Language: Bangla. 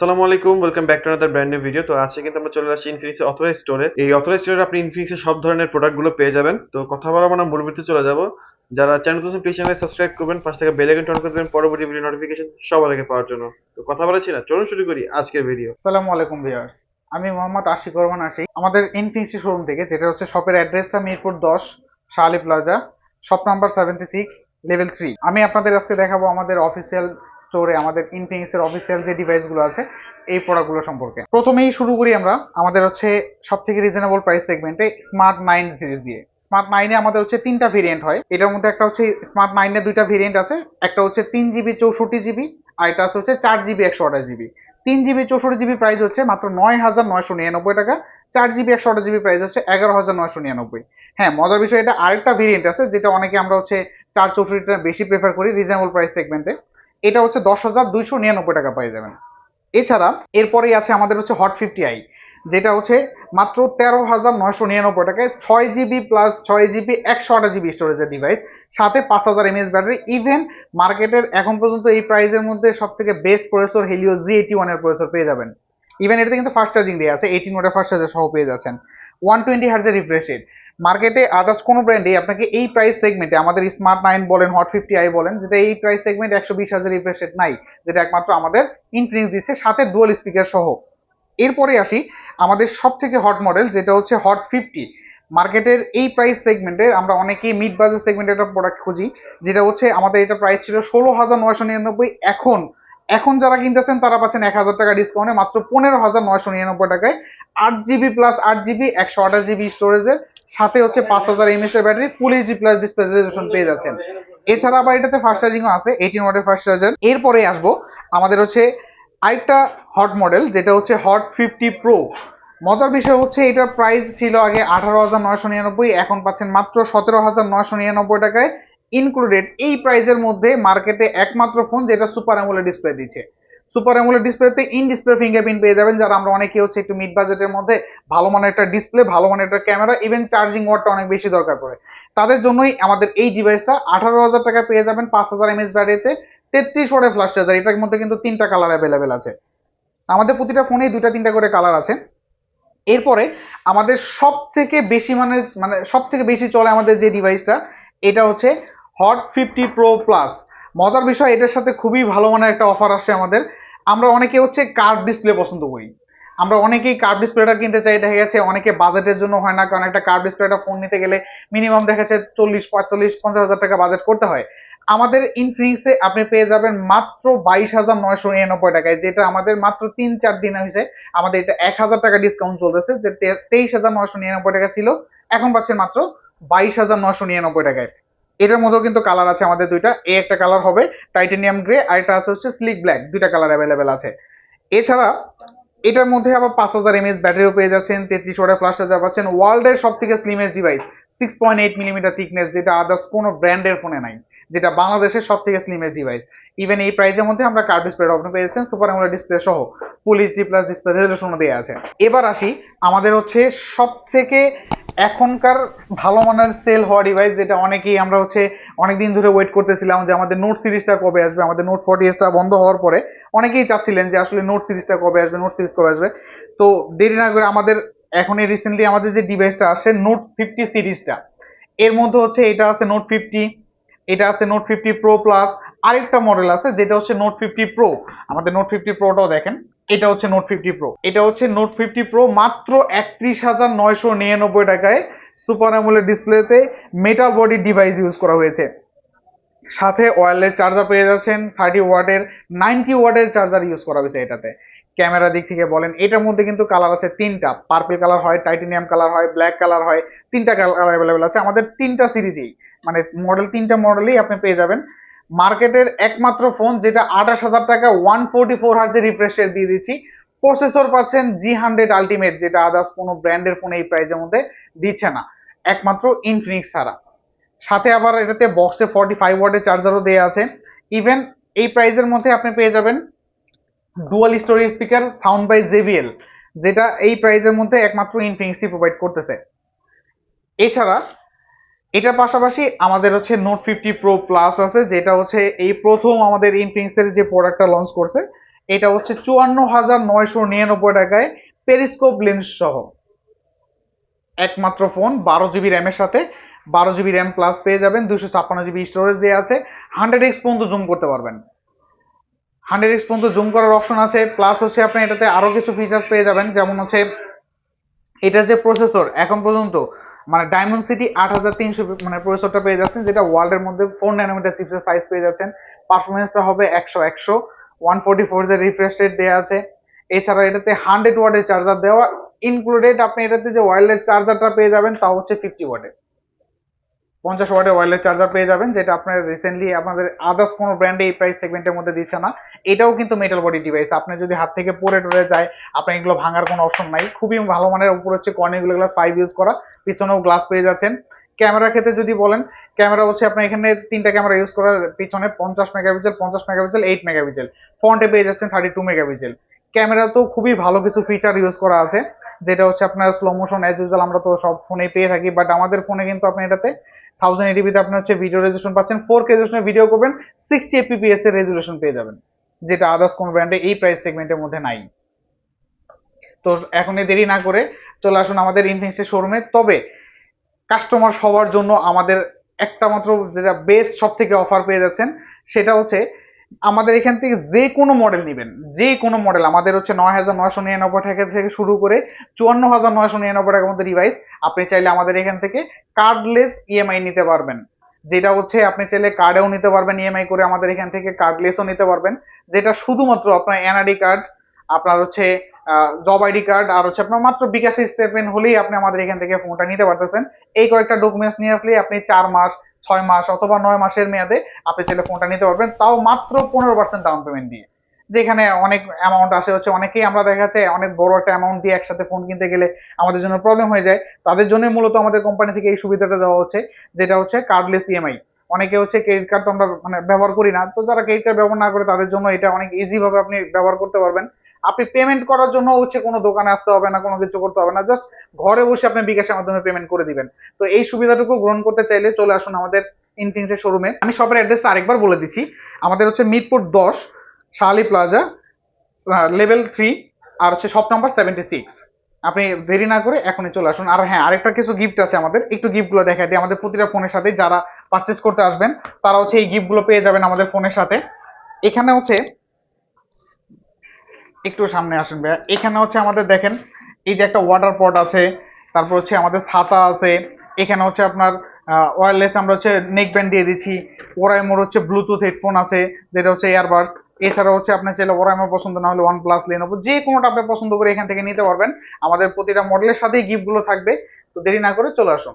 আসসালামু আলাইকুম welcome back to another brand new video তো আজকে কিন্তু আমরা চলে আসছি ইনফিনিক্সের অথরাইজ স্টোরে এই অথরাইজ স্টোরে আপনি ইনফিনিক্সের সব ধরনের প্রোডাক্টগুলো পেয়ে যাবেন। তো কথা বলা আমরা মূল চলে যাব। যারা চ্যানেল করছেন প্লিজ চ্যানেলে সাবস্ক্রাইব করবেন। পাশ থেকে বেল আইকন অন করে দেবেন পরবর্তী ভিডিও নোটিফিকেশন সবার আগে পাওয়ার জন্য। তো কথা বলেছি না, চলুন শুরু করি আজকের ভিডিও আসসালামু আলাইকুম ভিউয়ার্স আমি মোহাম্মদ আশিক রহমান আশিক আমাদের ইনফিনিক্সি শোরুম থেকে, যেটা হচ্ছে শপের অ্যাড্রেসটা মিরপুর দশ Shahali plaza shop number seventy six level three আমি আপনাদের আজকে দেখাবো আমাদের অফিসিয়াল স্টোরে আমাদের ইনফিনিক্সের অফিসিয়াল যে ডিভাইসগুলো আছে, এই প্রোডাক্টগুলো সম্পর্কে। প্রথমেই শুরু করি আমরা আমাদের হচ্ছে সব থেকে রিজনেবল প্রাইস সেগমেন্টে স্মার্ট নাইন সিরিজ দিয়ে। স্মার্ট নাইনে আমাদের হচ্ছে তিনটা ভেরিয়েন্ট হয়। এটার মধ্যে একটা হচ্ছে স্মার্ট নাইনের দুইটা ভেরিয়েন্ট আছে, একটা হচ্ছে তিন জিবি চৌষট্টি জিবি আর এটা আছে হচ্ছে চার জিবি একশো আঠাশ জিবি তিন জিবি চৌষট্টি জিবি প্রাইস হচ্ছে মাত্র নয় হাজার নয়শো নিরানব্বই টাকা। চার জিবি একশো আঠাশ জিবি প্রাইস হচ্ছে এগারো হাজার নয়শো নিরানব্বই। হ্যাঁ মজার বিষয় এটা আরেকটা ভেরিয়েন্ট আছে, যেটা অনেকে আমরা হচ্ছে চার চৌষট্টিটা বেশি প্রেফার করি রিজনেবল প্রাইস সেগমেন্টে এটা হচ্ছে দশ হাজার দুইশো নিরানব্বই টাকা পেয়ে যাবেন। এছাড়া এরপরেই আছে আমাদের হচ্ছে হট ফিফটি আই যেটা হচ্ছে মাত্র তেরো হাজার নয়শো নিরানব্বই টাকায় ছয় জিবি প্লাস ছয় জিবি একশো আঠাশ জিবি স্টোরেজের ডিভাইস সাথে পাঁচ হাজার এমএস ব্যাটারি ইভেন মার্কেটের এখন পর্যন্ত এই প্রাইসের মধ্যে সব থেকে best processor Helio G eighty ওয়ানের প্রসেসর পেয়ে যাবেন। ইভেন এটাতে কিন্তু ফাস্ট চার্জিং দিয়ে আছে এইটিন ওয়াটের ফাস্ট চার্জার সহ পেয়ে যাচ্ছেন। ওয়ান টোয়েন্টি হার্জের রিফ্রেশ রেট মার্কেটে আদার্স কোনো ব্র্যান্ডে আপনাকে এই প্রাইস সেগমেন্টে আমাদের স্মার্ট নাইন বলেন হট ফিফটি আই বলেন, যেটা এই প্রাইস সেগমেন্ট একশো বিশ হাজার রিফ্রেশ রেট নাই, যেটা একমাত্র আমাদের ইনফিনিক্স দিচ্ছে সাথে ডুয়াল স্পিকার সহ। এরপরে আসি, আমাদের সব থেকে হট মডেল যেটা হচ্ছে হট ফিফটি মার্কেটের এই প্রাইস সেগমেন্টে আমরা অনেকেই মিড বাজেট সেগমেন্টের একটা প্রোডাক্ট খুঁজি, যেটা হচ্ছে আমাদের এটা প্রাইস ছিল ষোলো হাজার নয়শো নিরানব্বই, এখন এখন যারা কিনতেছেন, তারা পাচ্ছেন এক হাজার টাকা ডিসকাউন্টে মাত্র পনেরো হাজার নয়শো নিরানব্বই টাকায় আট জিবি প্লাস আট জিবি একশো আঠাশ জিবি স্টোরেজের সাথে হচ্ছে পাঁচ হাজার এমএস এর battery full HD plus display resolution পেয়ে যাচ্ছেন। এছাড়া আবার এটাতে ফাস্ট চার্জিংও আছে এইটিন ওয়াটের ফাস্ট চার্জার এরপরে আসব আমাদের হচ্ছে আরেকটা হট মডেল যেটা হচ্ছে হট ফিফটি প্রো মজার বিষয় হচ্ছে এটার প্রাইস ছিল আগে আঠারো হাজার নয়শো নিরানব্বই, এখন পাচ্ছেন মাত্র সতেরো হাজার নয়শো নিরানব্বই টাকায়। ইনক্লুডেড এই প্রাইসের মধ্যে মার্কেটে একমাত্র ফোন যেটা সুপার অ্যামোলেড ডিসপ্লে দিচ্ছে। সুপার অ্যামোলেড ডিসপ্লেতে ইন ডিসপ্লে ফিঙ্গারপ্রিন্ট পেয়ে যাবেন, যারা আমরা অনেকে হচ্ছে একটু মিড বাজেটের মধ্যে ভালো মানের একটা ডিসপ্লে ভালো মানের একটা ক্যামেরা ইভেন চার্জিং ওয়াটটা অনেক বেশি দরকার পড়ে। তাদের জন্যই আমাদের এই ডিভাইসটা আঠারো হাজার টাকা পেয়ে যাবেন, পাঁচ হাজার এমএস ব্যাটারিতে তেত্রিশ ওয়াটের ফ্লাশ চার্জার এটার মধ্যে কিন্তু তিনটা কালার অ্যাভেলেবেল আছে। আমাদের প্রতিটা ফোনেই দুইটা, তিনটা করে কালার আছে। এরপরে আমাদের সব থেকে বেশি মানে মানে সব থেকে বেশি চলে আমাদের যে ডিভাইসটা এটা হচ্ছে হট ফিফটি প্রো প্লাস মজার বিষয়, এটার সাথে খুবই ভালো মানের একটা অফার আসে আমাদের। আমরা অনেকে হচ্ছে কার্ভ ডিসপ্লে পছন্দ করি। আমরা অনেকেই কার্ভ ডিসপ্লেটা কিনতে চাই, দেখা গেছে অনেকে বাজেটের জন্য হয় না, কারণ একটা কার্ভ ডিসপ্লেটা ফোন নিতে গেলে মিনিমাম দেখা যাচ্ছে চল্লিশ, পঁয়তাল্লিশ, পঞ্চাশ হাজার টাকা বাজেট করতে হয়। আমাদের ইনফিনিক্সে আপনি পেয়ে যাবেন মাত্র বাইশ হাজার নয়শো নিরানব্বই টাকায়, যেটা আমাদের মাত্র তিন, চার দিন হয়েছে। আমাদের এটা এক হাজার টাকা ডিসকাউন্ট চলতেছে, যে তেইশ হাজার নয়শো নিরানব্বই টাকা ছিল। এখন পাচ্ছেন মাত্র বাইশ হাজার নয়শো নিরানব্বই টাকায়। এটার মধ্যেও কিন্তু কালার আছে আমাদের দুইটা। এই একটা কালার হবে টাইটেনিয়াম গ্রে আর একটা আছে হচ্ছে স্লিক ব্ল্যাক দুইটা কালার অ্যাভেলেবেল আছে। এছাড়া এটার মধ্যে আবার পাঁচ হাজার এমএস ব্যাটারিও পেয়ে যাচ্ছেন, তেত্রিশ ওয়াটের ফ্লাশ চার্জার পাচ্ছেন। ওয়ার্ল্ডের সব থেকে slimmest device six point eight millimetre thickness যেটা আদার্স কোনো ব্র্যান্ডের ফোনে নাই, যেটা বাংলাদেশের সব থেকে স্লিমেস্ট ডিভাইস ইভেন এই প্রাইজের মধ্যে আমরা কার্ড ডিসপ্লে অপশন পেয়েছেন সুপার অ্যামোলেড ডিসপ্লে সহ ফুল এইচডি প্লাস ডিসপ্লে রেজলিউশনও দেওয়া আছে। এবার আসি আমাদের হচ্ছে সব থেকে এখনকার ভালো মানের সেল হওয়া ডিভাইস যেটা অনেকেই আমরা হচ্ছে অনেকদিন ধরে ওয়েট করতেছিলাম যে আমাদের নোট সিরিজটা কবে আসবে, আমাদের নোট ফোর্টি এসটা বন্ধ হওয়ার পরে অনেকেই চাচ্ছিলেন যে আসলে নোট সিরিজটা কবে আসবে নোট সিরিজ কবে আসবে। তো দেরি না করে আমাদের এখন এই রিসেন্টলি আমাদের যে ডিভাইসটা আসে নোট ফিফটি সিরিজটা এর মধ্যে হচ্ছে এটা আছে নোট ফিফটি এটা আছে নোট ফিফটি প্রো প্লাস আরেকটা মডেল আছে যেটা হচ্ছে নোট ফিফটি প্রো আমাদের নোট ফিফটি প্রোটাও দেখেন। এটা হচ্ছে নোট ফিফটি প্রো এটা হচ্ছে নোট ফিফটি প্রো মাত্র একত্রিশ হাজার নয়শো নিরানব্বই টাকায় সুপার অ্যামোলেড ডিসপ্লেতে মেটাল বডি ডিভাইস ইউজ করা হয়েছে। সাথে ওয়্যারলেস চার্জার পেয়ে যাচ্ছেন থার্টি ওয়াটের নাইনটি ওয়াটের চার্জার ইউজ করা হয়েছে এটাতে। ক্যামেরা দিক থেকে বলেন, এটার মধ্যে কিন্তু কালার আছে তিনটা। পার্পল কালার হয় টাইটেনিয়াম কালার হয় ব্ল্যাক কালার হয়, তিনটা কালার অ্যাভেলেবেল আছে। আমাদের তিনটা সিরিজেই মানে মডেল তিনটা মডেলেই আপনি পেয়ে যাবেন। মার্কেটের একমাত্র ফোন যেটা আঠাশ হাজার টাকা ওয়ান ফোর্টি ফোর হার্জের রিফ্রেশ রেট দিয়ে দিচ্ছি। প্রসেসর পাচ্ছেন জি হান্ড্রেড আলটিমেট যেটা আদার্স কোনো ব্র্যান্ডের ফোন এই প্রাইসের মধ্যে দিচ্ছে না। একমাত্র ইনফিনিক্স ছাড়া। সাথে আবার এটাতে বক্সে ফর্টি ফাইভ ওয়াটের চার্জারও দেওয়া আছে। ইভেন এই প্রাইসের মধ্যে আপনি পেয়ে যাবেন dual stereo speaker sound by JBL যেটা এই প্রাইজের মধ্যে একমাত্র ইনফিনিক্সই প্রোভাইড করতেছে। এছাড়া এটার পাশাপাশি আমাদের হচ্ছে নোট ফিফটি প্রো প্লাস আছে, যেটা হচ্ছে এই প্রথম আমাদের ইনফিনিক্সের যে প্রোডাক্টটা লঞ্চ করছে, এটা হচ্ছে চুয়ান্ন হাজার নয়শো নিরানব্বই টাকায় পেরিস্কোপ লেন্স সহ। একমাত্র ফোন বারো জিবি র্যামের সাথে, বারো জিবি র্যাম প্লাস পেয়ে যাবেন দুশো ছাপ্পান্ন জিবি স্টোরেজ দেওয়া আছে হান্ড্রেড এক্স পর্যন্ত জুম করতে পারবেন। হান্ড্রেড এক্স পর্যন্ত জুম করার অপশন আছে প্লাস হচ্ছে আপনি এটাতে আরও কিছু ফিচার্স পেয়ে যাবেন, যেমন হচ্ছে এটার যে প্রসেসর এখন পর্যন্ত মানে ডায়মন্ড সিটি আট হাজার তিনশো মানে প্রসেসরটা পেয়ে যাচ্ছেন, যেটা ওয়ার্ল্ডের মধ্যে ফোর ন্যানোমিটার চিপসের সাইজ পেয়ে যাচ্ছেন। পারফরমেন্সটা হবে একশো একশো। ওয়ান ফোর্টি ফোর যে রিফ্রেশ রেট দেওয়া আছে। এছাড়া এটাতে হান্ড্রেড ওয়ার্ডের চার্জার দেওয়া। ইনক্লুডেড আপনি এটাতে যে ওয়ার্ল্ডের চার্জারটা পেয়ে যাবেন, তা হচ্ছে ফিফটি ওয়াটের পঞ্চাশ ওয়াটের ওয়্যারলেস চার্জার পেয়ে যাবেন, যেটা আপনার রিসেন্টলি আপনাদের আদার্স কোনো ব্র্যান্ডে এই প্রাইস সেগমেন্টের মধ্যে দিচ্ছে না। এটাও কিন্তু মেটাল বডি ডিভাইস আপনি যদি হাত থেকে পড়ে টরে যায়, আপনার এগুলো ভাঙার কোনো অপশন নাই। খুবই ভালো মানের উপর হচ্ছে কর্নিগুলো গ্লাস ফাইভ ইউজ করা। পিছনেও গ্লাস পেয়ে যাচ্ছেন। ক্যামেরা ক্ষেত্রে যদি বলেন, ক্যামেরা হচ্ছে আপনার এখানে তিনটা ক্যামেরা ইউজ করার পিছনে পঞ্চাশ মেগাপিক্সেল পঞ্চাশ মেগাপিক্সেল এইট মেগাপিক্সেল ফ্রন্টে পেয়ে যাচ্ছেন থার্টি টু মেগাপিক্সেল ক্যামেরা তো খুবই ভালো কিছু ফিচার ইউজ করা আছে। যেটা হচ্ছে আপনার স্লো মোশন অ্যাজ ইউজুয়াল আমরা তো সব ফোনে পেয়ে থাকি বাট আমাদের ফোনে কিন্তু আপনি এটাতে থাউজেন্ড এটিপিতে আপনি হচ্ছে ভিডিও রেজুলেশন পাচ্ছেন ফোর কে রেজুলেশনে ভিডিও করবেন সিক্সটি এপিপিএস এর রেজুলেশন পেয়ে যাবেন, যেটা আদার্স কোন ব্র্যান্ডে এই প্রাইস সেগমেন্টের মধ্যে নাই। তো এখন দেরি না করে চলে আসুন আমাদের ইনফিনিক্সের শোরুমে তবে কাস্টমার সবার জন্য আমাদের একটা মাত্র যেটা বেস্ট সব থেকে অফার পেয়ে যাচ্ছেন, সেটা হচ্ছে আমাদের এখান থেকে যে কোনো মডেল নেবেন, যে কোনো মডেল আমাদের হচ্ছে নয় হাজার নয়শো নিরানব্বই টাকা থেকে শুরু করে চুয়ান্ন হাজার নয়শো নিরানব্বই টাকার মধ্যে ডিভাইস আপনি চাইলে আমাদের এখান থেকে কার্ডলেস ইএমআই নিতে পারবেন। যেটা হচ্ছে আপনি চাইলে কার্ডেও নিতে পারবেন ইএমআই করে আমাদের এখান থেকে কার্ডলেসও নিতে পারবেন। যেটা শুধুমাত্র আপনার এনআরডি কার্ড আপনার হচ্ছে জব আইডি কার্ড আর হচ্ছে আপনার মাত্র বিকাশ স্টেটমেন্ট হলেই আপনি আমাদের এখান থেকে ফোনটা নিতে পারতেছেন। এই কয়েকটা ডকুমেন্টস নিয়ে আসলে আপনি চার মাস ছয় মাস অথবা নয় মাসের মেয়াদে আপনি চাইলে ফোনটা নিতে পারবেন, তাও মাত্র পনেরো পার্সেন্ট ডাউন পেমেন্ট দিয়ে। যেখানে অনেক অ্যামাউন্ট আসে, হচ্ছে অনেকেই আমরা দেখা যাচ্ছে অনেক বড় একটা অ্যামাউন্ট দিয়ে একসাথে ফোন কিনতে গেলে আমাদের জন্য প্রবলেম হয়ে যায়। তাদের জন্য মূলত আমাদের কোম্পানি থেকে এই সুবিধাটা দেওয়া হচ্ছে, যেটা হচ্ছে কার্ডলেস ইএমআই অনেকে হচ্ছে ক্রেডিট কার্ড তো আমরা মানে ব্যবহার করি না, তো যারা ক্রেডিট কার্ড ব্যবহার না করে তাদের জন্য এটা অনেক ইজিভাবে আপনি ব্যবহার করতে পারবেন। আপনি পেমেন্ট করার জন্য হচ্ছে কোনো দোকানে আসতে হবে না, কোনো কিছু করতে হবে না জাস্ট ঘরে বসে আপনি বিকাশের মাধ্যমে পেমেন্ট করে দিবেন। তো এই সুবিধাটুকু গ্রহণ করতে চাইলে চলে আসুন আমাদের ইনফিনিক্সের শোরুমে আমি শপের অ্যাড্রেসটা আরেকবার বলে দিচ্ছি। আমাদের হচ্ছে মিরপুর দশ শাহালি প্লাজা লেভেল থ্রি আর হচ্ছে শপ নাম্বার সেভেন্টি সিক্স আপনি দেরি না করে এখনই চলে আসুন। আর হ্যাঁ আরেকটা কিছু গিফট আছে আমাদের। একটু গিফটগুলো দেখা দিই। আমাদের প্রতিটা ফোনের সাথে যারা পারচেস করতে আসবেন, তারা হচ্ছে এই গিফটগুলো পেয়ে যাবেন আমাদের ফোনের সাথে। এখানে হচ্ছে একটু সামনে আসেন ভাইয়া। এখানে হচ্ছে আমাদের দেখেন, এই যে একটা ওয়াটার পট আছে, তারপর হচ্ছে আমাদের ছাতা আছে, এখানে হচ্ছে আপনার ওয়্যারলেস আমরা হচ্ছে নেক ব্যান্ড দিয়ে দিচ্ছি ওরাইমোর হচ্ছে ব্লুটুথ হেডফোন আছে, যেটা হচ্ছে এয়ারবাডস এছাড়া হচ্ছে আপনার চাইলে ওরাইমোর পছন্দ না হলে ওয়ান প্লাস লেনোভো যে কোনোটা আপনি পছন্দ করে এখান থেকে নিতে পারবেন। আমাদের প্রতিটা মডেলের সাথেই গিফটগুলো থাকবে। তো দেরি না করে চলে আসুন।